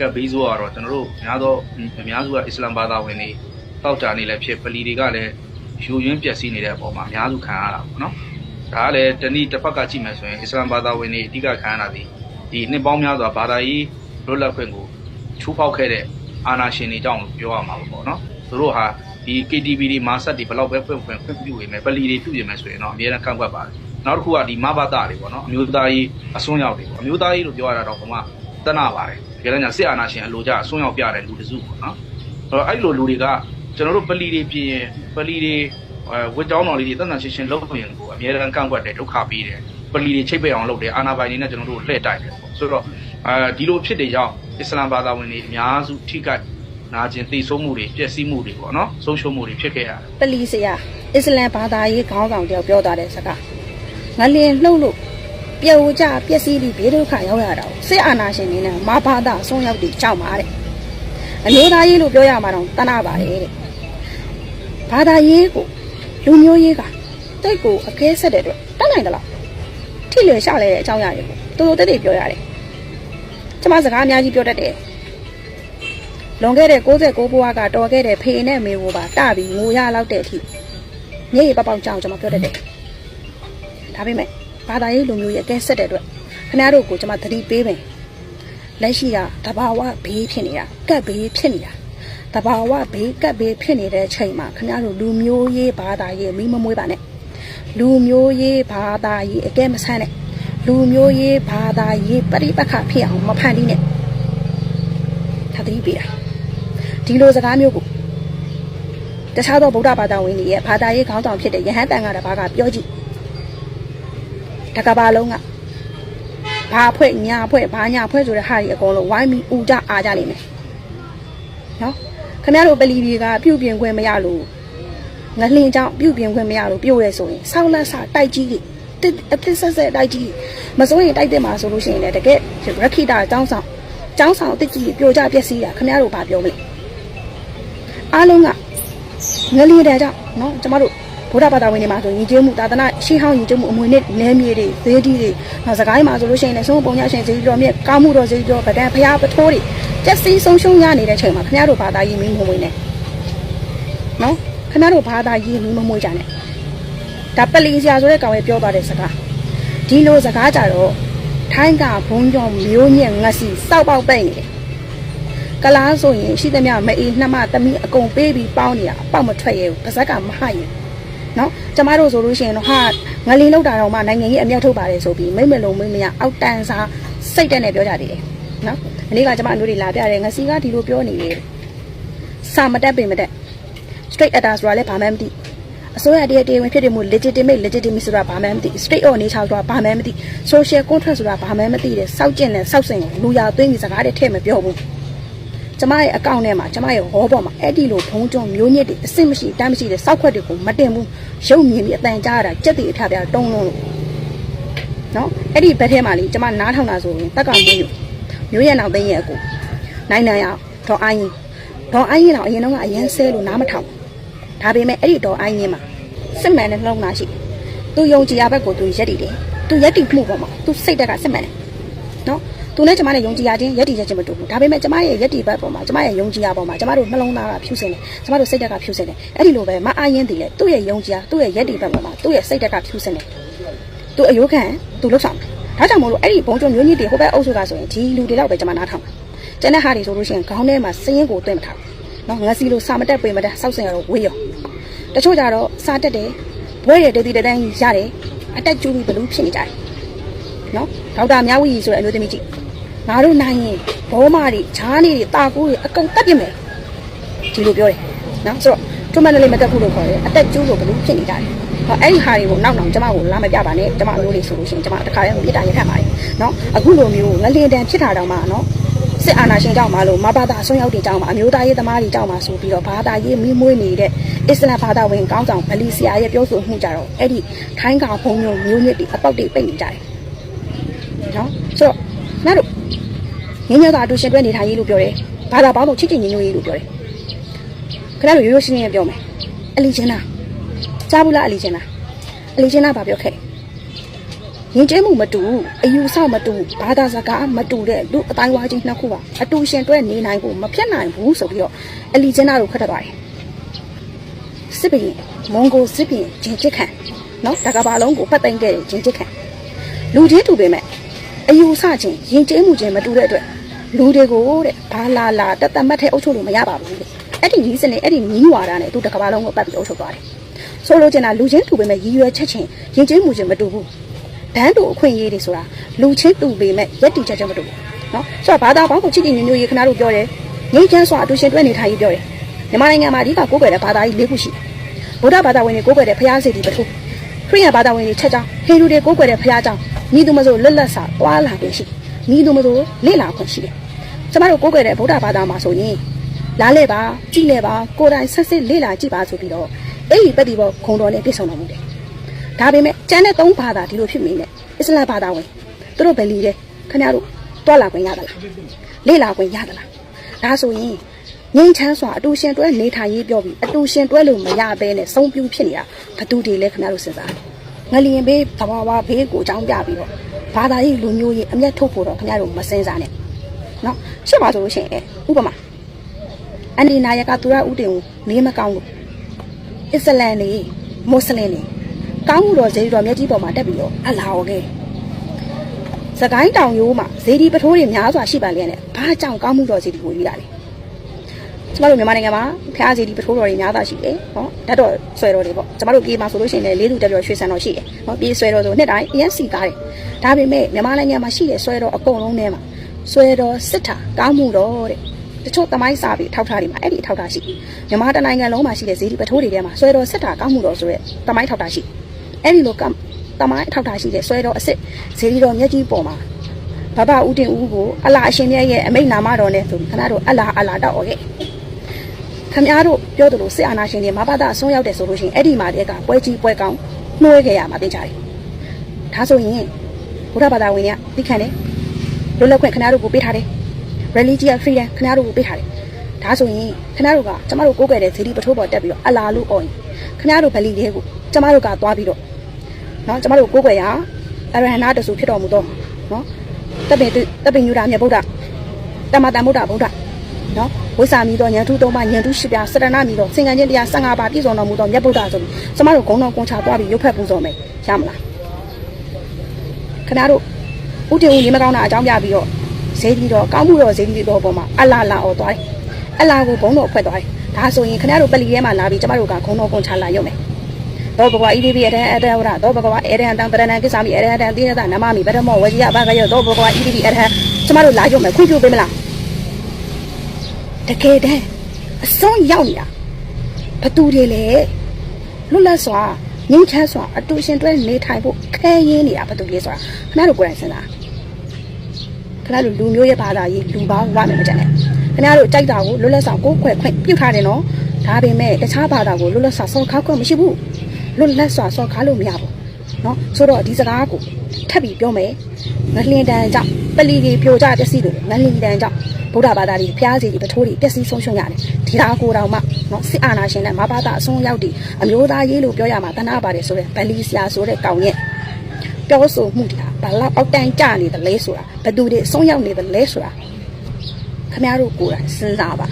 ကပ်ဘေးဆိုးကတော့ကျွန်တော်တို့များသောအများစုကအစ္စလာမ်ဘာသာဝင်တွေတောက်ကြနေလည်းဖြစ်ပလီတွေကလည်းယူရင်းပျက်စီးနေတဲ့အပေါ်မှာအများစုခံရတာပေါ့နော်ဒါကလည်းတနည်းတစ်ဖက်ကကြည့်မယ်ဆိုရင်အစ္စလာမ်ဘာသာဝင်တွေအဓိကခံရတာဒီဒီနှစ်ပေါင်းများစွာဘာသာရေးလွတ်လပ်ခွင့်ကိုချိုးဖောက်ခဲ့တဲ့အာဏာရှင်တွေကြောင့်လို့ပြောရမှာပေါ့နော်သူတို့ဟာဒီ KTV တွေမာဆက်တွေဘယ်လောက်ပဲဖွင့်ဖွင့်ခွင့်ပြုနေမယ်ပလီတွေပြုပြင်မယ်ဆိုရင်တော့အများနဲ့ကန့်ကွက်ပါတယ်နောက်တစ်ခုကဒီမဘာတာတွေပေါ့နော်အမျိုးသားရေးအစွန်းရောက်တွေပေါ့အမျိုးသားရေးလို့ပြောရတာတော့ဘုံကတနာပါတယ် တကယ်တော့ညာစစ်အာဏာရှင်အလိုကြအစွန်းရောက်ပြတဲ့လူတစုပေါ့နော်အဲ့တော့အဲ့လိုလူတွေကကျွန်တော်တို့ပလီတွေပြင်ရင်ပလီတွေအဲဝစ်ကြောင်းတော်လေးတွေတန်တန်ရှင်းရှင်းလုပ်ရင်ကိုအများနဲ့ကန့်ကွက်တယ်ဒုက္ခပေးတယ်ပလီတွေချိတ်ပိတ်အောင်လုပ်တယ်အာဏာပိုင်တွေနဲ့ကျွန်တော်တို့လှည့်တိုက်တယ်ပေါ့ဆိုတော့အဲဒီလိုဖြစ်တဲ့ကြောင့်အစ္စလာမ်ဘာသာဝင်တွေအများစုထိခိုက်နာကျင်သိဆုံးမှုတွေပျက်စီးမှုတွေပေါ့နော်ဆုံးရှုံးမှုတွေဖြစ်ခဲ့ရတယ်ပလီစရာအစ္စလမ်ဘာသာရေးခေါင်းဆောင်တယောက်ပြောသွားတဲ့စကားငလင်လှုပ်လို့ ပြိုကျပျက်စီးပြီးဘေးဒုက္ခရောက်ရတာကိုစစ်အာဏာရှင်တွေနဲ့မဘာသာအစွန်းရောက်တွေကြောက်ပါတဲ့အမျိုးသားရေးလို့ပြောရမှာတော့တနာပါတယ်တဲ့ဘာသာရေးကိုလူမျိုးရေးကတိတ်ကိုအကဲဆက်တဲ့အတွက်တတ်နိုင်တယ်လားထိလျော်ရှလဲတဲ့အကြောင်းအရာတွေကိုတူတူတိတ်တိတ်ပြောရတယ်ကျမစကားအများကြီးပြောတတ်တယ်လွန်ခဲ့တဲ့69ဘွားကတော်ခဲ့တဲ့ဖေနဲ့မေကိုပါတပြီးငိုရလောက်တဲ့အထိမျက်ရည်ပပောက်ကြောင်ကျွန်မပြောတတ်တယ်။ဒါပေမဲ့ ဘာသာရေးလူမျိုးရဲ့အကဲဆက်တဲ့အတွက်ခင်ဗျားတို့ကိုကျွန်မသတိပေးမယ်။လက်ရှိကတဘာဝဘေးဖြစ်နေတာကပ်ဘေးဖြစ်နေတာတဘာဝဘေးကပ်ဘေးဖြစ်နေတဲ့အချိန်မှာခင်ဗျားတို့လူမျိုးရေးဘာသာရေးမိမမွေးပါနဲ့လူမျိုးရေးဘာသာရေးအကဲမဆန်းနဲ့လူမျိုးရေးဘာသာရေးပရိပက္ခဖြစ်အောင်မဖန်တီးနဲ့သာသတိပေးတာဒီလိုစကားမျိုးကိုတခြားသောဗုဒ္ဓဘာသာဝင်တွေရဲ့ဘာသာရေးခေါင်းဆောင်ဖြစ်တဲ့ယဟန်တန်ကတပါးကပြောကြည့် တကဘာလုံးကဘာအဖွဲ့ညာအဖွဲ့ဘာညာအဖွဲ့ဆိုတဲ့ဟာတွေအကုန်လုံးဝိုင်းပြီးဥကြအားကြလိမ့်မယ်နော်ခင်ဗျားတို့ပလီတွေကပြုတ်ပြင်ခွင့်မရလို့ငလင်ကြောင့်ပြုတ်ပြင်ခွင့်မရလို့ပြို့ရဲဆိုရင်ဆောက်လက်စတိုက်ကြီးတွေအသစ်ဆက်ဆက်တိုက်ကြီးမစိုးရင်တိုက်တဲ့မှာဆိုလို့ရှိရင်လည်းတကယ်ရခိတာចောင်းဆောင်ចောင်းဆောင်အစ်ကြီးပြိုကြပျက်စီးတာခင်ဗျားတို့ဘာပြောမလဲအားလုံးကငလင်တဲ့ကြောင့်နော်ကျမတို့ ဗုဒ္ဓဘာသာဝင်တွေမှာဆိုညီကျုံမှုသာသနာရှေးဟောင်းညီကျုံမှုအမွေနဲ့နည်းမြေတွေဈေးတီးတွေနောက်စကိုင်းမှာဆိုလို့ရှိရင်လည်းဆုံးပုံရရှင်ဈေးတော်မြက်ကောင်းမှုတော်ဈေးတော်ဗဒံဖရာပထိုးတွေကျက်စီးဆုံးရှုံးရနေတဲ့ချိန်မှာခင်ဗျားတို့ဘာသာရေးမင်းမဝင်နဲ့နော်ခင်ဗျားတို့ဘာသာရေးမင်းမမွေကြနဲ့ဒါပလီဆရာဆိုတဲ့ကောင်ရဲ့ပြောသွားတဲ့စကားဒီလိုစကားကြတော့ထိုင်းကဘုံကြောင့်မျိုးညက်ငတ်စီစောက်ပေါက်ပိတ်နေတယ်ကလားဆိုရင်ရှိသမျှမအေးနှမသမီးအကုန်ပေးပြီးပေါင်းနေတာအပေါက်မထွက်ရဘူးပါဇက်ကမဟရင် နော်ကျမတို့ဆိုလို့ရှိရင်တော့ဟာငလင်းလောက်တာတော့မှနိုင်ငံကြီးအမျက်ထုတ်ပါတယ်ဆိုပြီးမိမ့်မလုံးမိမ့်မရအောက်တန်းစားစိတ်တက်နေပြောကြသေးတယ်နော်ဒီနေ့ကကျမအမျိုးတွေလာပြတယ်ငစီကဒီလိုပြောနေတယ်စာမတက်ပင်မတက် straight actor ဆိုတာလည်းဘာမှမသိအစိုးရတည်းတည်းဝင်ဖြစ်တယ်မို့ legitimate legitimate ဆိုတာဘာမှမသိ straight on nature ဆိုတာဘာမှမသိ social contract ဆိုတာဘာမှမသိတယ်စောက်ကျင်တယ်စောက်စင်ကိုလူရသွင်းပြီးစကားတွေထည့်မပြောဘူး ကျမရဲ့အကောင့်ထဲမှာကျမရဲ့ဟောပေါ်မှာအဲ့ဒီလိုဘုံကျုံမျိုးညစ်တွေအစ်စ်မရှိတမ်းမရှိတဲ့စောက်ခွက်တွေကိုမတင်ဘူးရုပ်မြင်ပြီးအတန်ကြားရတာကြက်တီအဖျားဖျားတုံးလုံးလို့နော်အဲ့ဒီဘက်ထဲမှာလေကျမနားထောင်တာဆိုရင်တက်ကမျိုးမျိုးမျိုးရဲ့နောက်သိန်းရဲ့အကူနိုင်နိုင်အောင်ဒေါ်အိုင်းဒေါ်အိုင်းရင်တော့အရင်တော့ကအရင်ဆဲလို့နားမထောင်ဒါပေမဲ့အဲ့ဒီဒေါ်အိုင်းရင်မှာစစ်မှန်တဲ့နှလုံးသားရှိသူယုံကြည်ရဘက်ကိုသူရက်တည်တယ်သူရက်တည်မှုပေါ်မှာသူစိတ်တက်ကစစ်မှန်တယ်နော် သူနဲ့ကျမနဲ့ယုံကြည်ရခြင်းယက်တည်ချက်ချင်းမတူဘူးဒါပေမဲ့ကျမရဲ့ယက်တည်ဘက်ပေါ်မှာကျမရဲ့ယုံကြည်ရပေါ်မှာကျမတို့နှလုံးသားကဖြူစင်တယ်ကျမတို့စိတ်ဓာတ်ကဖြူစင်တယ်အဲ့ဒီလိုပဲမအားရင်တည်လေသူ့ရဲ့ယုံကြည်ရသူ့ရဲ့ယက်တည်ဘက်ပေါ်မှာသူ့ရဲ့စိတ်ဓာတ်ကဖြူစင်တယ်သူအယိုးခံသူလှုပ်ဆောင်တယ်ဒါကြောင့်မို့လို့အဲ့ဒီဘုံကျုံမျိုးညစ်တွေဟိုဘက်အုပ်စုကဆိုရင်ဒီလူတွေတော့ပဲကျမနားထောင်တယ်ကျန်တဲ့ဟာတွေဆိုလို့ရှိရင်ခေါင်းထဲမှာစည်ရင်ကိုတွဲမထားဘူးနော်ငါစီလို့စာမတက်ပေမတက်စောက်စင်ရတော့ဝေးရောတချို့ကြတော့စာတက်တယ်ဘွဲရတဲ့တည်တည်တန်းရတယ်အတက်ကျူးပြီးဘလူးဖြစ်နေကြတယ်နော်ဒေါက်တာမြဝီဆိုတဲ့အမျိုးသမီးကြီး ငါတို့နိုင်ရင်ဘောမတွေဈာနေတွေတာကူတွေအကုန်တက်ပြစ်မယ်ဒီလိုပြောတယ်နော်ဆိုတော့ထုမန်လေးမတက်ဘူးလို့ခေါ်တယ်အတက်ကျိုးလို့ဘလို့ဖြစ်နေကြတယ်ဟောအဲ့ဒီဟာတွေကိုနောက်နောက်ကျမကိုလာမပြပါနဲ့ကျမအမျိုးလေးဆိုလို့ရှိရင်ကျမတခါတည်းပြစ်တာရခတ်ပါတယ်နော်အခုလိုမျိုးငလင်တန်ဖြစ်တာတော့မှနော်စစ်အာဏာရှင်ကြောင့်မလို့မဘာသာအစွန်းရောက်တွေကြောင့်မအမျိုးသားရေးသမားတွေကြောင့်မဆိုပြီးတော့ဘာသာရေးမိမွေးနေတဲ့အစ္စလာမ်ဘာသာဝင်ကောင်းဆောင်ဗလီဆီယာရဲ့ပြောဆိုမှုကြတော့အဲ့ဒီထိုင်းကောင်ဘုံမျိုးမျိုးညစ်တွေအပေါက်တွေပိတ်နေကြတယ်နော်ဆိုတော့နားတို့ ငင်းညသာအတူရှင်တွဲနေထိုင်ရေးလို့ပြောတယ်။ဘာသာပေါင်းတော့ချစ်ချစ်ညီညွတ်ရေးလို့ပြောတယ်။ခဏလိုရိုးရိုးရှင်းရှင်းပြောမယ်။အလီချင်းနာကြားဘူးလားအလီချင်းနာအလီချင်းနာဘာပြောခဲ့။ယဉ်ကျေးမှုမတူအယူဆမတူဘာသာစကားမတူတဲ့လူအတိုင်းဝါချင်းနှစ်ခုပါအတူရှင်တွဲနေနိုင်ဖို့မဖြစ်နိုင်ဘူးဆိုပြီးတော့အလီကျင်းနာတို့ခတ်ထွက်သွားတယ်စစ်ဘရင်မွန်ဂိုစစ်ဘရင်ဂျင်ချစ်ခံနော်တကဘာလုံးကိုပတ်သိမ်းခဲ့တဲ့ဂျင်ချစ်ခံလူချင်းတူပေမဲ့အယူဆချင်းယဉ်ကျေးမှုချင်းမတူတဲ့အတွက် လူတွေကိုတဲ့ဘာလာလာတသက်မတ်ထဲအုပ်ချုပ်လို့မရပါဘူးတဲ့အဲ့ဒီကြီးစနစ်အဲ့ဒီညီးဝါဒနဲ့သူတကဘာလုံးကိုပတ်ပြီးအုပ်ချုပ်သွားတယ်ဆိုလိုချင်တာလူချင်းတူပေမဲ့ရည်ရွယ်ချက်ချင်းရင်ကျေးမှုချင်းမတူဘူးဒန်းတူအခွင့်အရေးတွေဆိုတာလူချင်းတူပေမဲ့ရက်တီချက်ချင်းမတူဘူးနော်ဆိုတော့ဘာသာပေါင်းကိုချစ်ချစ်ညွညွရေးခဏတို့ပြောတယ်ငိမ့်ချမ်းစွာအတူရှင်တွဲနေထိုင်ရေးပြောတယ်မြန်မာနိုင်ငံမှာအဓိကကိုးကွယ်တဲ့ဘာသာကြီး၄ခုရှိတယ်ဗုဒ္ဓဘာသာဝင်တွေကိုးကွယ်တဲ့ဘုရားစေတီပထုခရိယဘာသာဝင်တွေချက်ချောင်းဟိန္ဒူတွေကိုးကွယ်တဲ့ဘုရားကျောင်းမိသူမဆိုလွတ်လပ်စွာတွာလာခြင်းရှိတယ် ညီသူမဆိုလေ့လာခွင့်ရှိတယ်ကျမတို့ကိုးကွယ်တဲ့ဗုဒ္ဓဘာသာမှာဆိုရင်လားလေပါကြည့်လေပါကိုယ်တိုင်ဆက်စစ်လေ့လာကြည့်ပါဆိုပြီးတော့အဲ့ဒီပฏิဘောခုံတော်နဲ့ပြည့်စုံတော်မူတယ်ဒါပေမဲ့ကျန်တဲ့သုံးဘာသာဒီလိုဖြစ်နေတယ်အစ္စလာမ်ဘာသာဝင်သူတို့ပဲလီတယ်ခင်ဗျားတို့တွာလာခွင့်ရသလားလေ့လာခွင့်ရသလားဒါဆိုရင်ငိမ့်ချမ်းစွာအတူရှင်တွဲနေထိုင်ရေးပြောပြီးအတူရှင်တွဲလို့မရဘဲနဲ့ဆုံးပြူဖြစ်နေတာဘသူတွေလဲခင်ဗျားတို့စဉ်းစားငလျင်ဘေးသဘာဝဘေးကိုအကြောင်းပြပြီးတော့ ဘာသာရေးလူမျိုးရေးအမျက်ထုတ်ဖို့တော့ခင်ဗျားတို့မစင်စားနဲ့နော်ရှင်းပါဆိုလို့ရှိရင်ဥပမာအန်ဒီနာယကသူရဥတင်ကိုနေမကောင်းလို့အစ္စလမ်နေမွတ်စလင်နေကောင်းမှုတော်ဇေဒီတော်မျက်ကြီးပေါ်မှာတက်ပြီးတော့အလာဟောခဲ့စကိုင်းတောင်ရိုးမှာဇေဒီပထိုးတွေများစွာရှိပါလျက်နဲ့ဘာကြောင့်ကောင်းမှုတော်ဇေဒီကိုယူလာလဲ ကျမတို့မြန်မာနိုင်ငံမှာဖျားဇေဒီပထိုးတော်တွေများစွာရှိတယ်ဟောဓာတ်တော်ဆွဲတော်တွေပေါ့ကျမတို့ပြေးမှာဆိုလို့ရှိရင်လည်းလေးသူတက်ပြောရွှေဆန်တော်ရှိတယ်ဟောပြေးဆွဲတော်ဆိုနှစ်တိုင်းအရင်စီကားတယ်ဒါပေမဲ့မြန်မာနိုင်ငံမှာရှိတဲ့ဆွဲတော်အကုန်လုံးထဲမှာဆွဲတော်စစ်တာကောင်းမှုတော်တဲ့တချို့သမိုင်းစာပြီးထောက်ထားတွေမှာအဲ့ဒီထောက်ထားရှိမြန်မာတနိုင်ငံလုံးမှာရှိတဲ့ဇေဒီပထိုးတွေထဲမှာဆွဲတော်စစ်တာကောင်းမှုတော်ဆိုတဲ့သမိုင်းထောက်ထားရှိအဲ့ဒီလိုကတမိုင်းအထောက်ထားရှိတဲ့ဆွဲတော်အစ်စ်ဇေဒီတော်မျက်ကြီးပေါ်မှာဘဘဦးတင်ဦးကိုအလာအရှင်မြတ်ရဲ့အမိတ်နာမတော်နဲ့ဆိုပြီးခဏတို့အလာအလာတောက်အောင်ခဲ့ ခမည်းတော်ပြောသလိုစစ်အာဏာရှင်တွေမဘာသာဆုံးရောက်တယ်ဆိုလို့ရှိရင်အဲ့ဒီမှာတည်းကပွဲကြီးပွဲကောင်းနှွှဲခဲ့ရမှာသိကြတယ်ဒါဆိုရင်ဘုရားဘာသာဝင်တွေကသိခံတယ်လွတ်လပ်ခွင့်ခဏတို့ကိုပေးထားတယ် religious freedom ခဏတို့ကိုပေးထားတယ်ဒါဆိုရင်ခဏတို့ကကျမတို့ကိုးကွယ်တဲ့ဇေဒီပထိုးပေါ်တက်ပြီးတော့အလာလို့អော်ရင်ခဏတို့ဗလီလေးကိုကျမတို့ကသွားပြီးတော့နော်ကျမတို့ကိုးကွယ်ရအရဟဏတဆူဖြစ်တော်မူသောနော်တပ်ပင်တပ်ပင်ညူတာမြတ်ဗုဒ္ဓတမတန်ဗုဒ္ဓဗုဒ္ဓ နော်ဝိစာမီတော်ဉာဏ်ထုသုံးပါဉာဏ်ထုရှိပြစရဏမီတော်စင်ကံချင်းတရား15ပါးပြည့်စုံတော်မူသောမြတ်ဗုဒ္ဓဆိုပြီးကျမတို့ဂုံတော်ကွန်ချသွားပြီးရုပ်ဖက်ပူဇော်မယ်ရမလားခဏတို့ဥတည်ဦးနေမကောင်းတာအကြောင်းပြပြီးတော့ဇေဒီတော်ကောင်းမှုတော်ဇေဒီတော်ပေါ်မှာအလာလာအော်သွားတယ်အလာကိုဘုံတော်ဖွက်သွားတယ်ဒါဆိုရင်ခဏတို့ပလီထဲမှာလာပြီးကျမတို့ကဂုံတော်ကွန်ချလာရုံမယ်သောဘဂဝါဣတိပိအတံအတံဝရသောဘဂဝါအေရဟံတံပရဏံကိစ္ဆာမိအေရဟံတံတိရတနမမိဗရမောဝကြီးယဘာကယောသောဘဂဝါဣတိပိအတံကျမတို့လာရုံမယ်ခွင့်ပြုပေးမလား တကယ်တမ်းအဆုံးရောက်နေတာဘသူတွေလဲလွတ်လပ်စွာငြိမ်းချမ်းစွာအတူရှင်တွဲနေထိုင်ဖို့ခဲရင်းနေတာဘသူလဲဆိုတာခင်ဗျားတို့ကိုယ်တိုင်စဉ်းစားခင်ဗျားတို့လူမျိုးရဲ့ဘာသာရေးလူပေါင်းဝမယ်မကြမ်းနဲ့ခင်ဗျားတို့ကြိုက်တာကိုလွတ်လပ်စွာကိုယ်ခွဲခွင့်ပြုထားတယ်နော်ဒါပေမဲ့တခြားဘာသာကိုလွတ်လပ်စွာဆောက်ခါခွင့်မရှိဘူးလွတ်လပ်စွာဆောက်ခါလို့မရဘူးနော်ဆိုတော့ဒီစကားကိုထပ်ပြီးပြောမယ်ငလျင်တန်ကြောင့်ပလီကြီးပြိုကျပျက်စီးတယ်ငလျင်တန်ကြောင့် ဗုဒ္ဓဘာသာတွေဖျားစီတွေပထိုးတွေပျက်စီးဆုံးရှုံးရတယ်ဒီဟာကိုတောင်မှနော်စစ်အာဏာရှင်နဲ့မဘာသာအစွန်းရောက်တွေအမျိုးသားရေးလို့ပြောရမှာတနာပါတယ်ဆိုတဲ့ဗလီဆရာဆိုတဲ့ကောင်ရဲ့ပြောဆိုမှုတွေဟာဘလောက်အောက်တန်းကျနေတယ်လဲဆိုတာဘသူတွေအစွန်းရောက်နေတယ်လဲဆိုတာခင်ဗျားတို့ကိုယ်တိုင်စဉ်းစားပါ